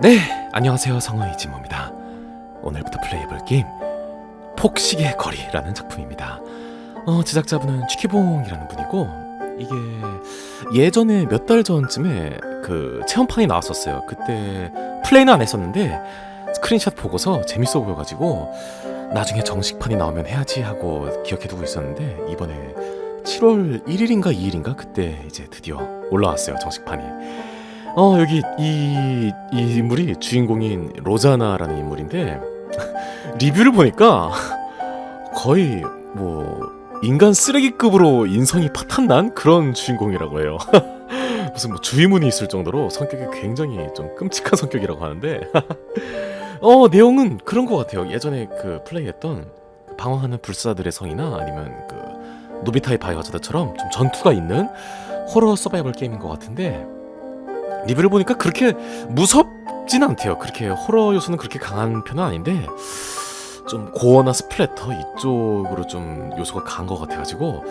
네, 안녕하세요. 성우의 진모입니다. 오늘부터 플레이해볼 게임 폭식의 거리라는 작품입니다. 어, 제작자분은 취키봉이라는 분이고 이게 예전에 몇 달 전쯤에 그 체험판이 나왔었어요. 그때 플레이는 안 했었는데 스크린샷 보고서 재밌어 보여가지고 나중에 정식판이 나오면 해야지 하고 기억해두고 있었는데 이번에 7월 1일인가 2일인가 그때 이제 드디어 올라왔어요 정식판이. 어 여기 이, 이 인물이 주인공인 로자나라는 인물인데 리뷰를 보니까 거의 뭐 인간 쓰레기급으로 인성이 파탄난 그런 주인공이라고 해요. 무슨 뭐 주의문이 있을 정도로 성격이 굉장히 좀 끔찍한 성격이라고 하는데 어 내용은 그런 것 같아요. 예전에 그 플레이했던 방황하는 불사들의 성이나 아니면 그 노비타의 바이오하자드처럼 좀 전투가 있는 호러 서바이벌 게임인 것 같은데 리뷰를 보니까 그렇게 무섭진 않대요. 그렇게 호러 요소는 그렇게 강한 편은 아닌데 좀 고어나 스플래터 이쪽으로 좀 요소가 강한 것 같아가지고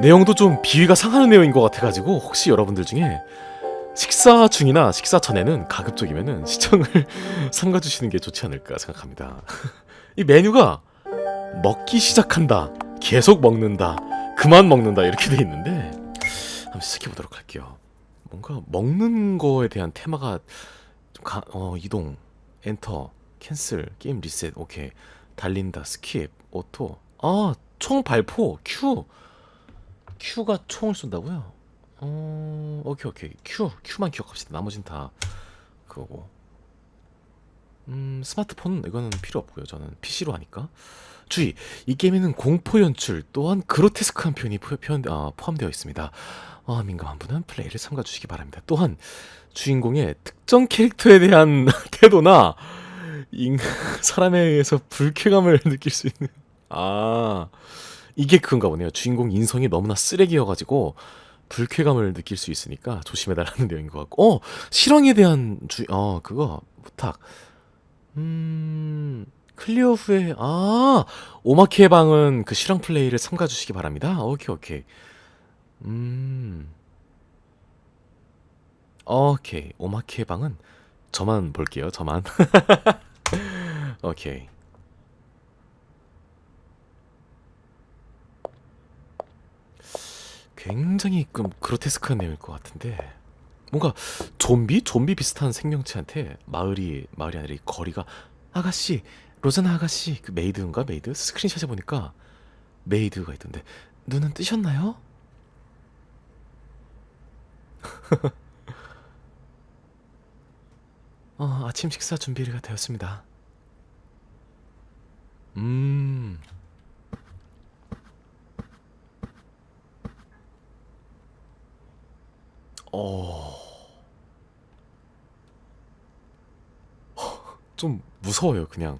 내용도 좀 비위가 상하는 내용인 것 같아가지고 혹시 여러분들 중에 식사 중이나 식사 전에는 가급적이면은 시청을 삼가주시는 게 좋지 않을까 생각합니다. 이 메뉴가 먹기 시작한다, 계속 먹는다, 그만 먹는다 이렇게 돼 있는데 한번 시작해 보도록 할게요. 뭔가 먹는 거에 대한 테마가 좀 가, 어, 이동, 엔터, 캔슬, 게임 리셋, 오케이. 달린다, 스킵, 오토. 아, 총 발포, 큐. 큐가 총을 쏜다고요? 어, 오케이, 오케이. 큐, 큐만 기억합시다. 나머진 다 그거고. 음, 스마트폰은 이거는 필요 없고요. 저는 PC로 하니까. 주의, 이 게임에는 공포 연출 또한 그로테스크한 표현이 포- 표현, 아, 포함되어 있습니다. 아, 민감한 분은 플레이를 삼가 주시기 바랍니다. 또한 주인공의 특정 캐릭터에 대한 태도나 인, 사람에 의해서 불쾌감을 느낄 수 있는 아 이게 그건가 보네요. 주인공 인성이 너무나 쓰레기여가지고 불쾌감을 느낄 수 있으니까 조심해달라는 내용인 것 같고 어 실황에 대한 주 어 그거 부탁 음 클리어 후에 아 오마키의 방은 그 실황 플레이를 삼가 주시기 바랍니다. 오케이 오케이 음 오케이 오마키의 방은 저만 볼게요. 저만 오케이. 굉장히 좀 그로테스크한 내용일 것 같은데 뭔가 좀비 좀비 비슷한 생명체한테 마을이 마을이 아니라 이 거리가 아가씨 로자나 아가씨 그 메이드인가 메이드 스크린샷에 보니까 메이드가 있던데 눈은 뜨셨나요? 어, 아침 식사 준비가 되었습니다. 음. 어. 좀 무서워요, 그냥.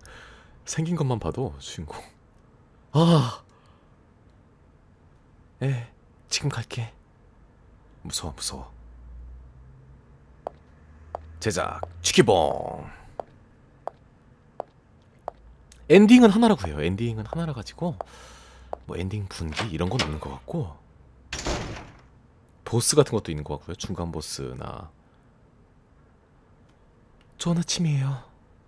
생긴 것만 봐도 주인공. 아. 에, 지금 갈게. 무서워, 무서워. 제작 치키봉. 엔딩은 하나라고 해요. 엔딩은 하나라 가지고 뭐 엔딩 분기 이런 건 없는 것 같고 보스 같은 것도 있는 것 같고요. 중간 보스나 좋은 아침이에요.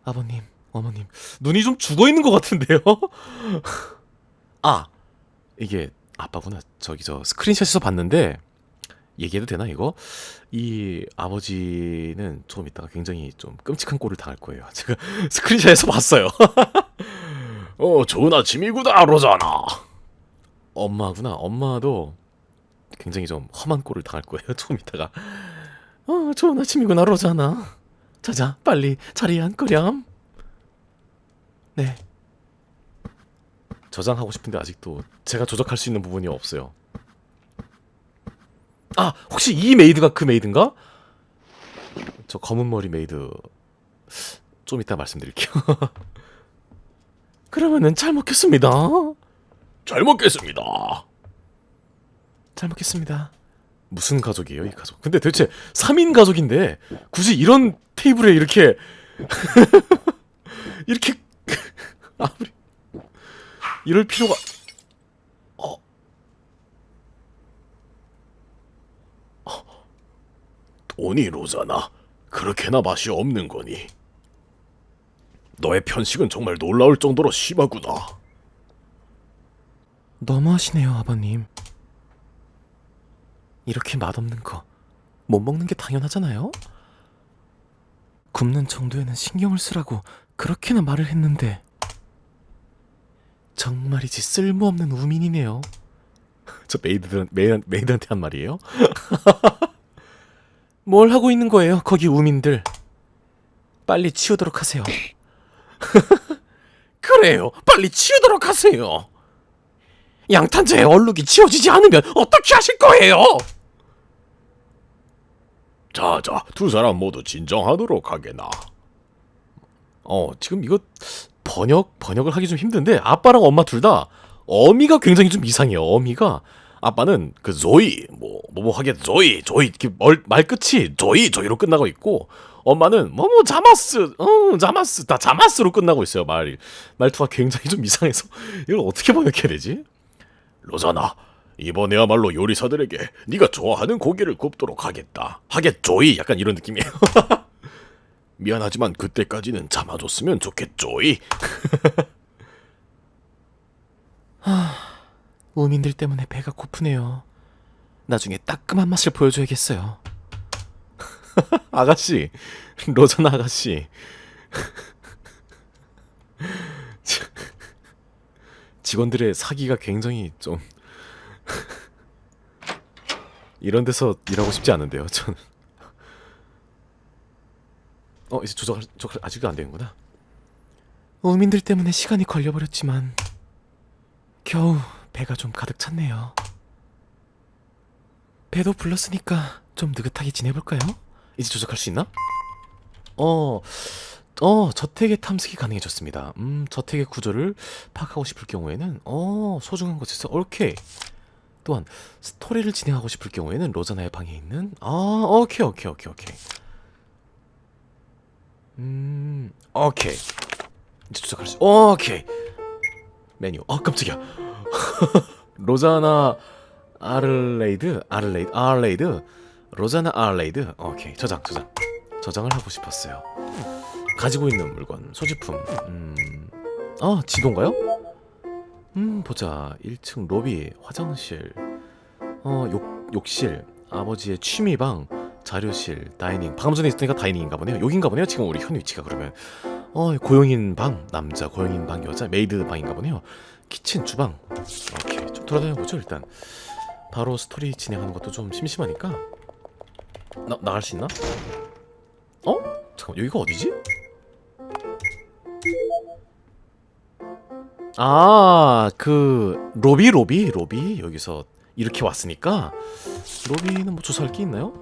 아버님, 어머님. 눈이 좀 죽어 있는 것 같은데요? 아 이게 아빠구나. 저기 저 스크린샷에서 봤는데 얘기해도 되나 이거? 이 아버지는 좀 이따가 굉장히 좀 끔찍한 꼴을 당할 거예요. 제가 스크린샷에서 봤어요. 어, 좋은 아침이구나, 로자나. 엄마구나. 엄마도 굉장히 좀 험한 꼴을 당할 거예요. 조금 이따가. 어, 좋은 아침이구나, 로자나. 자자, 빨리 자리에 앉거렴. 네. 저장하고 싶은데 아직도 제가 조작할 수 있는 부분이 없어요. 아, 혹시 이 메이드가 그 메이드인가? 저 검은 머리 메이드 좀 이따 말씀드릴게요. 그러면은 잘 먹겠습니다. 잘 먹겠습니다. 잘 먹겠습니다. 무슨 가족이에요, 이 가족? 근데 대체 3인 가족인데 굳이 이런 테이블에 이렇게 이렇게 아무리 이럴 필요가 돈이 로잖아. 그렇게나 맛이 없는 거니? 너의 편식은 정말 놀라울 정도로 심하구나. 너무하시네요, 아버님. 이렇게 맛없는 거 못 먹는 게 당연하잖아요. 굶는 정도에는 신경을 쓰라고 그렇게나 말을 했는데 정말이지 쓸모없는 우민이네요. 저 메이드들 메이, 메이드한테 한 말이에요. 뭘 하고 있는 거예요, 거기 우민들? 빨리 치우도록 하세요. 그래요, 빨리 치우도록 하세요. 양탄자의 얼룩이 지워지지 않으면 어떻게 하실 거예요? 자자, 두 사람 모두 진정하도록 하게나. 어, 지금 이거 번역 번역을 하기 좀 힘든데 아빠랑 엄마 둘 다 어미가 굉장히 좀 이상해요. 어미가 아빠는 그 조이 뭐뭐 하게 조이 조이 이렇게 말, 말 끝이 조이 조이로 끝나고 있고 엄마는 뭐뭐 자마스 어 자마스 다 자마스로 끝나고 있어요. 말 말투가 굉장히 좀 이상해서 이걸 어떻게 번역해야 되지? 로자나, 이번에야말로 요리사들에게 네가 좋아하는 고기를 굽도록 하겠다. 하겠조이. 약간 이런 느낌이에요. 미안하지만 그때까지는 참아줬으면 좋겠조이. 우민들 때문에 배가 고프네요. 나중에 따끔한 맛을 보여줘야겠어요. 아가씨, 로자나 아가씨. 직원들의 사기가 굉장히 좀 이런 데서 일하고 싶지 않은데요. 저는. 어 이제 조절 조절 아직도 안 되는구나. 우민들 때문에 시간이 걸려버렸지만 겨우 배가 좀 가득 찼네요. 배도 불렀으니까 좀 느긋하게 지내볼까요? 이제 조작할 수 있나? 어, 어, 저택의 탐색이 가능해졌습니다. 음, 저택의 구조를 파악하고 싶을 경우에는, 어, 소중한 곳에서, 오케이. 또한, 스토리를 진행하고 싶을 경우에는 로자나의 방에 있는, 아, 오케이, 오케이, 오케이, 오케이. 음, 오케이. 이제 조작할 수, 오케이. 메뉴, 어, 깜짝이야. 로자나 아를레이드 아를레이드 아를레이드 로자나 아를레이드. 오케이 저장 저장. 저장을 하고 싶었어요. 가지고 있는 물건 소지품. 음어 지도인가요? 음 보자. 1층 로비 화장실. 어 욕, 욕실. 아버지의 취미방 자료실 다이닝. 방금 전에 있었으니까 다이닝인가 보네요. 여긴가 보네요 지금 우리 현 위치가 그러면. 어 고용인 방 남자 고용인 방 여자 메이드 방인가 보네요 키친 주방 오케이 좀 돌아다녀 보죠 일단 바로 스토리 진행하는 것도 좀 심심하니까 나 나갈 수 있나? 어? 잠깐 여기가 어디지? 아 그 로비 로비 로비 여기서 이렇게 왔으니까 로비는 뭐 조사할 게 있나요?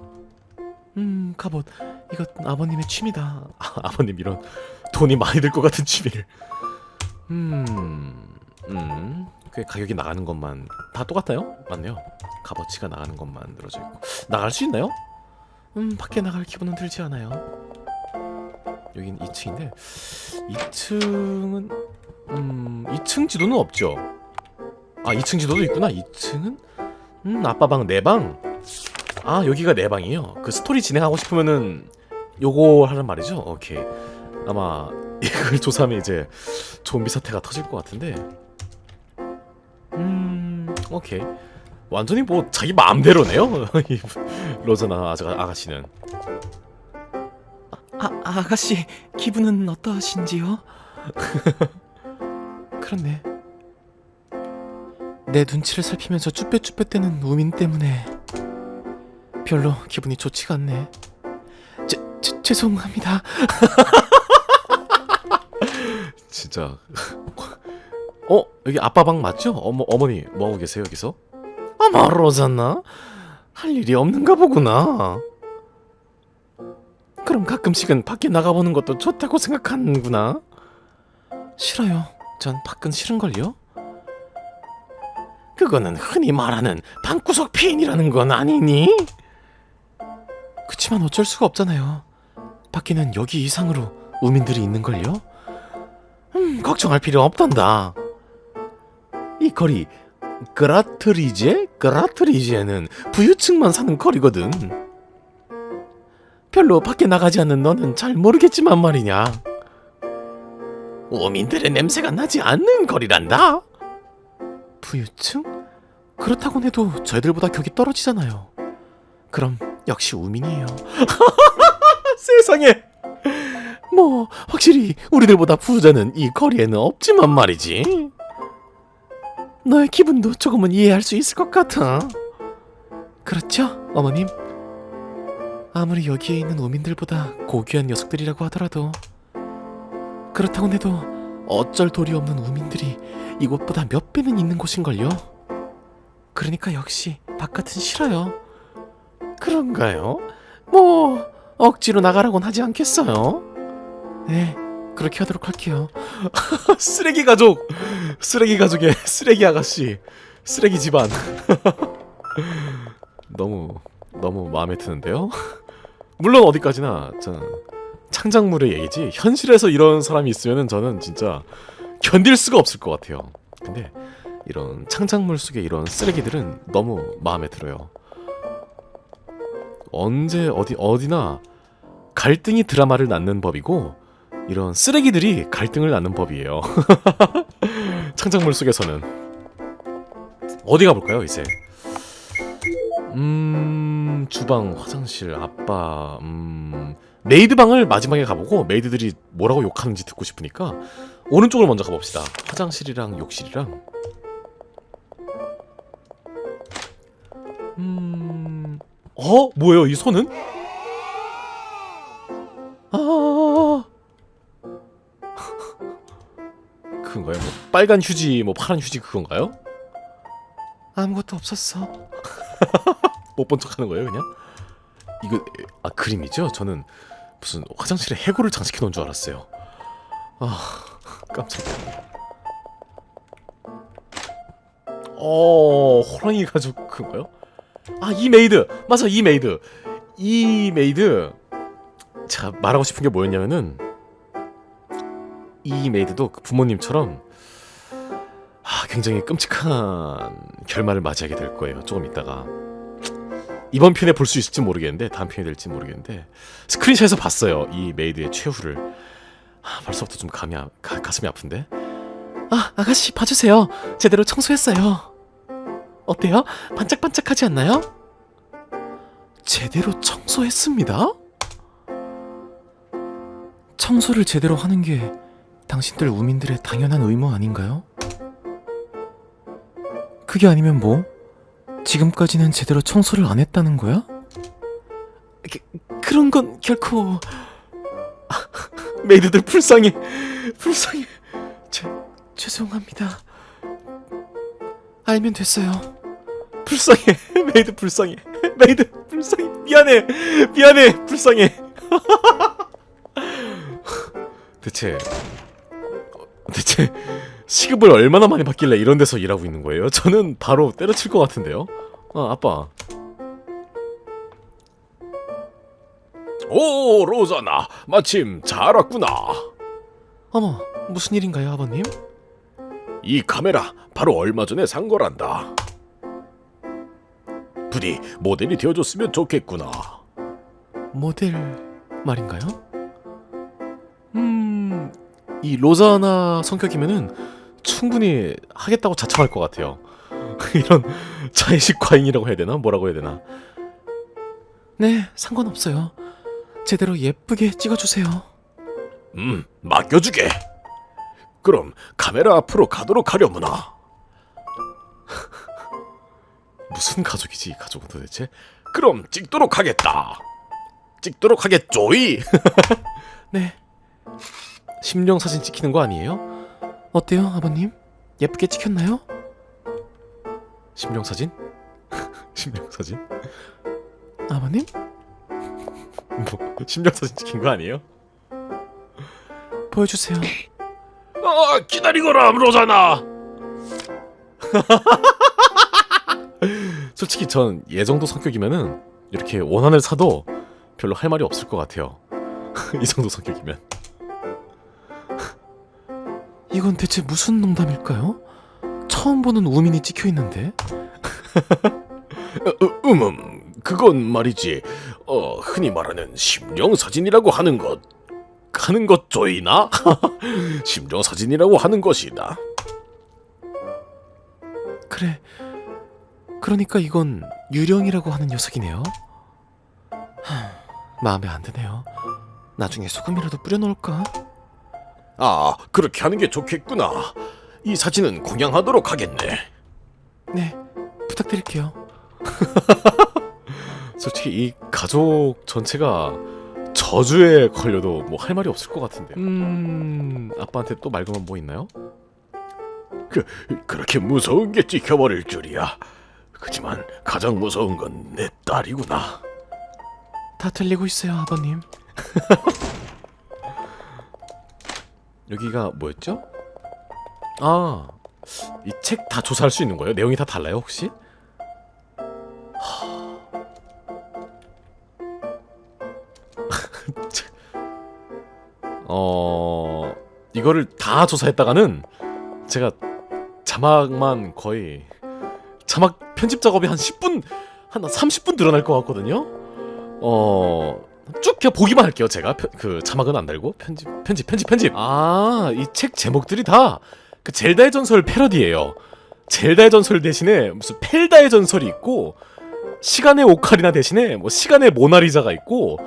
음 갑옷 이거 아버님의 취미다 아, 아버님 이런 돈이 많이 들 것 같은 취미를 음 음, 꽤 가격이 나가는 것만 다 똑같나요? 맞네요. 값어치가 나가는 것만 늘어져 있고 나갈 수 있나요? 음, 밖에 나갈 기분은 들지 않아요. 여긴 2층인데 2층은 음, 2층 지도는 없죠. 아, 2층 지도도 있구나. 2층은 음, 아빠 방, 내 방. 아, 여기가 내 방이에요. 그 스토리 진행하고 싶으면은 요거 하는 말이죠. 오케이. 아마 이걸 조사하면 이제 좀비 사태가 터질 것 같은데 음 오케이. 완전히 뭐 자기 마음대로네요. 이 로저나 아저 아가씨는. 아, 아 아가씨 기분은 어떠신지요? 그렇네. 내 눈치를 살피면서 쭈뼛쭈뼛대는 우민 때문에 별로 기분이 좋지가 않네. 제, 제, 죄송합니다. 진짜 어 여기 아빠 방 맞죠? 어머 어머니 뭐 하고 계세요 여기서? 어머 로잖나 할 일이 없는가 보구나. 그럼 가끔씩은 밖에 나가보는 것도 좋다고 생각하는구나. 싫어요. 전 밖은 싫은걸요. 그거는 흔히 말하는 방구석 피인이라는 건 아니니? 그치만 어쩔 수가 없잖아요. 밖에는 여기 이상으로 우민들이 있는걸요. 음, 걱정할 필요 없단다. 이 거리 그라트리제? 그라트리제는 부유층만 사는 거리거든. 별로 밖에 나가지 않는 너는 잘 모르겠지만 말이냐. 우민들의 냄새가 나지 않는 거리란다. 부유층? 그렇다곤 해도 저희들보다 격이 떨어지잖아요. 그럼 역시 우민이에요. 세상에. 뭐 확실히 우리들보다 부자는 이 거리에는 없지만 말이지. 너의 기분도 조금은 이해할 수 있을 것 같아. 그렇죠, 어머님? 아무리 여기에 있는 우민들보다 고귀한 녀석들이라고 하더라도 그렇다고 해도 어쩔 도리 없는 우민들이 이곳보다 몇 배는 있는 곳인걸요. 그러니까 역시 바깥은 싫어요. 그런가요? 뭐 억지로 나가라곤 하지 않겠어요. 네, 그렇게 하도록 할게요. 쓰레기 가족, 쓰레기 가족의 쓰레기 아가씨, 쓰레기 집안. 너무 너무 마음에 드는데요. 물론 어디까지나 저는 창작물의 얘기지 현실에서 이런 사람이 있으면은 저는 진짜 견딜 수가 없을 것 같아요. 근데 이런 창작물 속의 이런 쓰레기들은 너무 마음에 들어요. 언제 어디 어디나 갈등이 드라마를 낳는 법이고 이런 쓰레기들이 갈등을 낳는 법이에요. 창작물 속에서는 어디 가볼까요 이제? 음 주방 화장실 아빠 음 메이드 방을 마지막에 가보고 메이드들이 뭐라고 욕하는지 듣고 싶으니까 오른쪽을 먼저 가봅시다. 화장실이랑 욕실이랑 음 어? 뭐예요 이 손은? 아 그건가요? 뭐 빨간 휴지 뭐 파란 휴지 그건가요? 아무것도 없었어 못 본 척하는 거예요 그냥? 이거 아 그림이죠? 저는 무슨 화장실에 해골을 장식해 놓은 줄 알았어요 아 깜짝이야 어 호랑이 가죽 그건가요? 아이 메이드 맞아 이 메이드 이 메이드 제가 말하고 싶은 게 뭐였냐면은 이 메이드도 그 부모님처럼 아, 굉장히 끔찍한 결말을 맞이하게 될 거예요. 조금 있다가 이번 편에 볼 수 있을지 모르겠는데 다음 편이 될지 모르겠는데 스크린샷에서 봤어요. 이 메이드의 최후를 아, 벌써부터 좀 감이 아, 가, 가슴이 아픈데. 아 아가씨 봐주세요. 제대로 청소했어요. 어때요? 반짝반짝하지 않나요? 제대로 청소했습니다. 청소를 제대로 하는 게 당신들 우민들의 당연한 의무 아닌가요? 그게 아니면 뭐? 지금까지는 제대로 청소를 안 했다는 거야? 그, 그런 건 결코. 메이드들 불쌍해. 불쌍해. 죄, 죄송합니다. 알면 됐어요. 불쌍해. 메이드 불쌍해. 메이드 불쌍해. 미안해. 미안해. 불쌍해. 대체 어, 대체 시급을 얼마나 많이 받길래 이런 데서 일하고 있는 거예요? 저는 바로 때려칠 것 같은데요. 아 아빠. 오 로자나 마침 잘 왔구나. 어머 무슨 일인가요 아버님? 이 카메라 바로 얼마 전에 산 거란다. 부디 모델이 되어줬으면 좋겠구나. 모델 말인가요? 음, 이 로자나 성격이면은 충분히 하겠다고 자청할 것 같아요. 이런 자의식 과잉이라고 해야 되나? 뭐라고 해야 되나? 네, 상관없어요. 제대로 예쁘게 찍어주세요. 음, 맡겨주게. 그럼 카메라 앞으로 가도록 하려무나. 무슨 가족이지 이 가족은 도대체? 그럼 찍도록 하겠다. 찍도록 하겠죠이. 네. 심령 사진 찍히는 거 아니에요? 어때요, 아버님? 예쁘게 찍혔나요? 심령 사진? 심령 사진? 아버님? 뭐 심령 사진 찍힌 거 아니에요? 보여주세요. 아, 기다리거라, 로자나. 솔직히 전 예정도 성격이면은 이렇게 원한을 사도 별로 할 말이 없을 것 같아요. 이 정도 성격이면. 이건 대체 무슨 농담일까요? 처음 보는 우민이 찍혀 있는데. 어, 음, 음, 그건 말이지. 어, 흔히 말하는 심령 사진이라고 하는 것 하는 것 조이나? 심령 사진이라고 하는 것이다. 그래. 그러니까 이건 유령이라고 하는 녀석이네요. 하, 마음에 안 드네요. 나중에 소금이라도 뿌려놓을까? 아, 그렇게 하는 게 좋겠구나. 이 사진은 공양하도록 하겠네. 네, 부탁드릴게요. 솔직히 이 가족 전체가 저주에 걸려도 뭐 할 말이 없을 것 같은데. 음, 아빠한테 또말 걸면 뭐 있나요? 그렇게 무서운 게 찍혀버릴 줄이야. 그지만 가장 무서운 건 내 딸이구나. 다 들리고 있어요, 아버님. 여기가 뭐였죠? 아, 이 책 다 조사할 수 있는 거예요? 내용이 다 달라요, 혹시? 어, 이거를 다 조사했다가는 제가 자막만 거의 자막 편집 작업이 한 10분 한 30분 늘어날 것 같거든요. 어. 쭉 그냥 보기만 할게요. 제가 편- 그 자막은 안 달고 편집 편집 편집 편집. 아, 이 책 제목들이 다 그 젤다의 전설 패러디예요. 젤다의 전설 대신에 무슨 펠다의 전설이 있고 시간의 오카리나 대신에 뭐 시간의 모나리자가 있고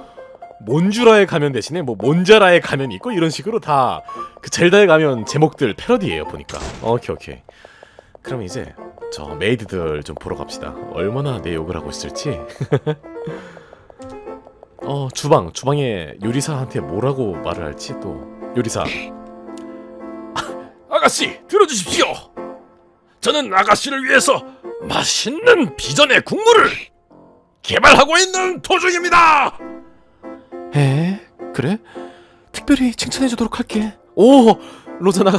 몬주라의 가면 대신에 뭐 몬자라의 가면이 있고 이런 식으로 다 그 젤다의 가면 제목들 패러디예요 보니까. 오케이 오케이. 그럼 이제 저 메이드들 좀 보러 갑시다. 얼마나 내 욕을 하고 있을지. 어 주방. 주방에 요리사한테 뭐라고 말을 할지 또. 요리사. 아가씨, 들어주십시오. 저는 아가씨를 위해서 맛있는 비전의 국물을 개발하고 있는 도중입니다. 에? 그래? 특별히 칭찬해주도록 할게. 오 로자나가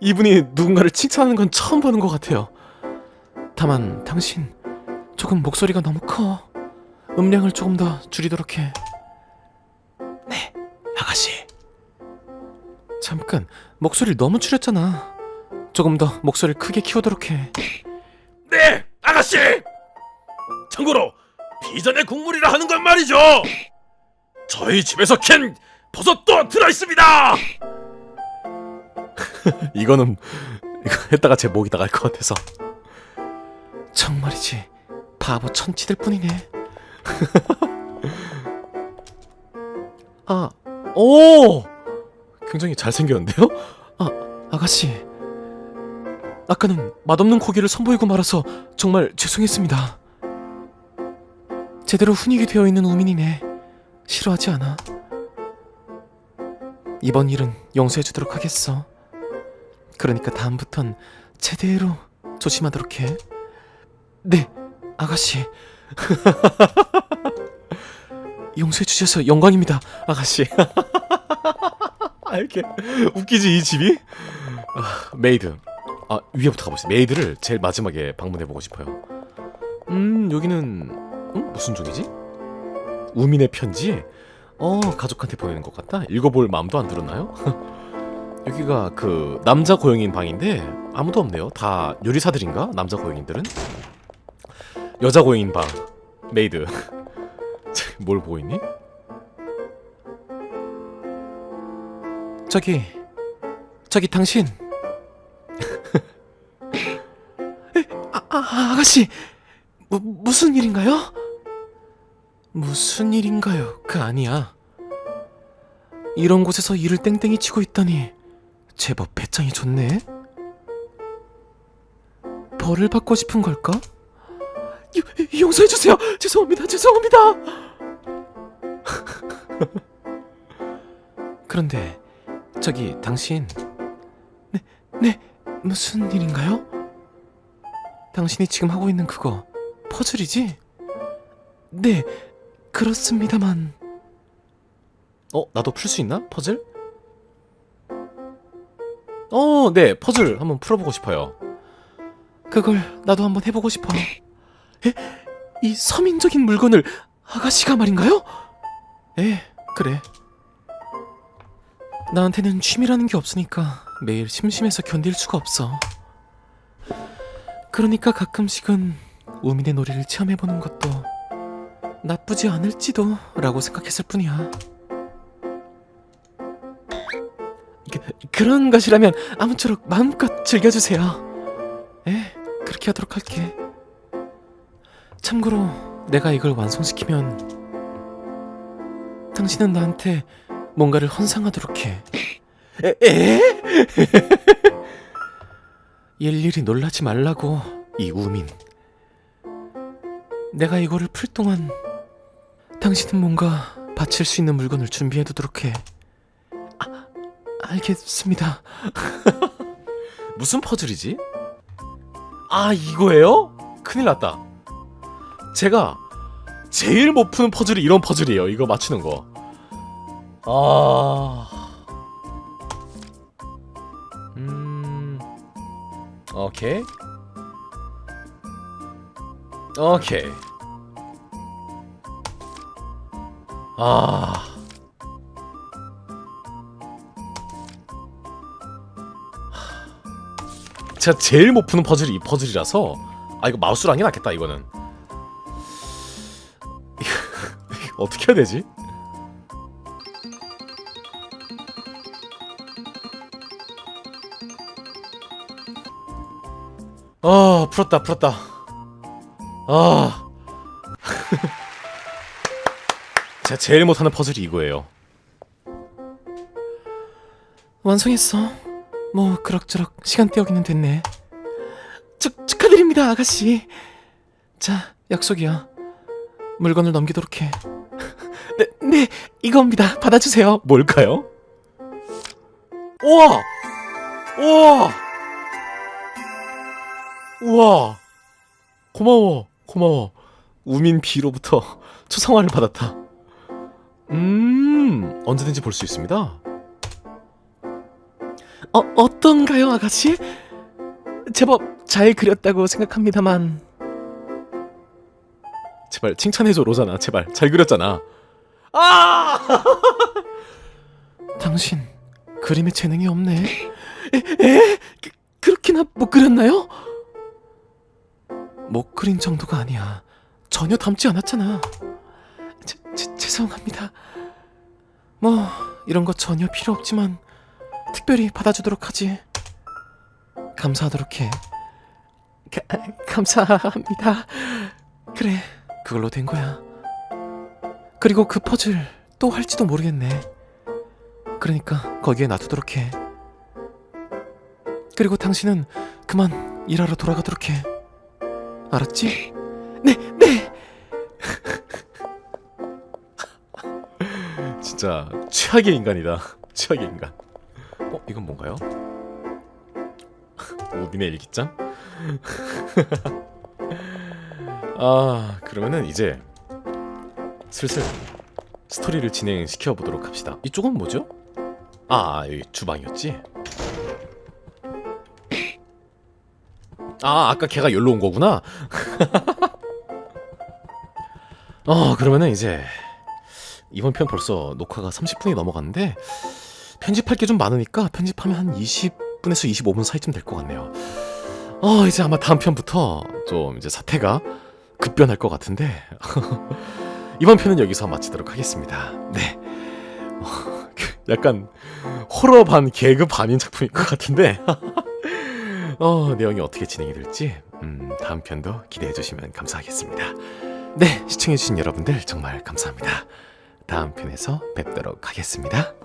이분이 누군가를 칭찬하는 건 처음 보는 것 같아요. 다만 당신 조금 목소리가 너무 커 음량을 조금 더 줄이도록 해 네 아가씨. 잠깐 목소리를 너무 줄였잖아. 조금 더 목소리를 크게 키우도록 해. 네, 아가씨. 참고로 비전의 국물이라 하는 건 말이죠. 저희 집에서 캔 버섯도 들어 있습니다. 이거는 이거 했다가 제 목이 나갈 것 같아서. 정말이지. 바보 천치들 뿐이네 아 오 굉장히 잘생겼는데요? 아 아가씨 아까는 맛없는 고기를 선보이고 말아서 정말 죄송했습니다 제대로 훈육이 되어 있는 우민이네 싫어하지 않아 이번 일은 용서해주도록 하겠어 그러니까 다음부턴 제대로 조심하도록 해. 네, 아가씨. 용서해 주셔서 영광입니다, 아가씨. 아, 이렇게 웃기지 이 집이? 아, 메이드. 아 위에부터 가보시죠. 메이드를 제일 마지막에 방문해 보고 싶어요. 음 여기는 음? 무슨 종이지? 우민의 편지? 어 가족한테 보내는 것 같다. 읽어볼 마음도 안 들었나요? 여기가 그 남자 고용인 방인데 아무도 없네요. 다 요리사들인가? 남자 고용인들은? 여자 고용인 방 메이드. 뭘 보고 있니? 저기 저기 당신. 에, 아, 아 아가씨 무, 무슨 일인가요? 무슨 일인가요? 그 아니야. 이런 곳에서 일을 땡땡이 치고 있다니 제법 배짱이 좋네. 벌을 받고 싶은 걸까? 유, 용서해 주세요. 죄송합니다. 죄송합니다. 그런데 저기 당신 네, 네 무슨 일인가요? 당신이 지금 하고 있는 그거 퍼즐이지? 네 그렇습니다만 어 나도 풀 수 있나 퍼즐? 어, 네, 퍼즐 한번 풀어보고 싶어요. 그걸 나도 한번 해보고 싶어. 에? 이 서민적인 물건을 아가씨가 말인가요? 에, 그래. 나한테는 취미라는 게 없으니까 매일 심심해서 견딜 수가 없어. 그러니까 가끔씩은 우민의 놀이를 체험해보는 것도 나쁘지 않을지도 라고 생각했을 뿐이야. 그, 그런 것이라면 아무쪼록 마음껏 즐겨주세요. 에, 그렇게 하도록 할게. 참고로 내가 이걸 완성시키면 당신은 나한테 뭔가를 헌상하도록 해. 에? 에? 일일이 놀라지 말라고 이 우민. 내가 이거를 풀 동안 당신은 뭔가 바칠 수 있는 물건을 준비해 두도록 해. 아, 알겠습니다. 무슨 퍼즐이지? 아, 이거예요? 큰일 났다. 제가 제일 못 푸는 퍼즐이 이런 퍼즐이에요. 이거 맞추는 거. 아. 음. 오케이. 오케이. 아. 제가 제일 못 푸는 퍼즐이 이 퍼즐이라서 아 이거 마우스로 하는 게 낫겠다 이거는 어떻게 해야 되지? 아 풀었다 풀었다. 아. 제가 제일 못하는 퍼즐이 이거예요. 완성했어. 뭐 그럭저럭 시간 때우기는 됐네. 축, 축하드립니다 아가씨. 자 약속이야. 물건을 넘기도록 해 네, 네 이겁니다. 받아주세요. 뭘까요? 우와! 우와! 우와! 고마워 고마워. 우민 B로부터 초상화를 받았다. 음 언제든지 볼 수 있습니다. 어 어떤가요 아가씨? 제법 잘 그렸다고 생각합니다만. 제발 칭찬해줘 로잖아 제발. 잘 그렸잖아 아! 당신 그림에 재능이 없네. 에? 에? 그, 그렇게나 못 그렸나요? 못 그린 정도가 아니야. 전혀 닮지 않았잖아. 제, 제, 죄송합니다. 뭐 이런 거 전혀 필요 없지만 특별히 받아주도록 하지. 감사하도록 해. 가, 감사합니다. 그래 그걸로 된 거야 그리고 그 퍼즐 또 할지도 모르겠네 그러니까 거기에 놔두도록 해 그리고 당신은 그만 일하러 돌아가도록 해 알았지? 네, 네. 진짜 최악의 인간이다. 최악의 인간. 어, 이건 뭔가요? 우빈의 일기장? 아, 그러면은 이제 슬슬 스토리를 진행시켜 보도록 합시다. 이쪽은 뭐죠? 아, 여기 주방이었지. 아, 아까 걔가 여기로 온 거구나. 어, 그러면은 이제 이번 편 벌써 녹화가 30분이 넘어갔는데 편집할 게 좀 많으니까 편집하면 한 20분에서 25분 사이쯤 될 것 같네요. 어, 이제 아마 다음 편부터 좀 이제 사태가 급변할 것 같은데 이번 편은 여기서 마치도록 하겠습니다. 네. 어, 약간 호러 반 개그 반인 작품일 것 같은데 어, 내용이 어떻게 진행이 될지 음, 다음 편도 기대해 주시면 감사하겠습니다. 네, 시청해 주신 여러분들 정말 감사합니다. 다음 편에서 뵙도록 하겠습니다.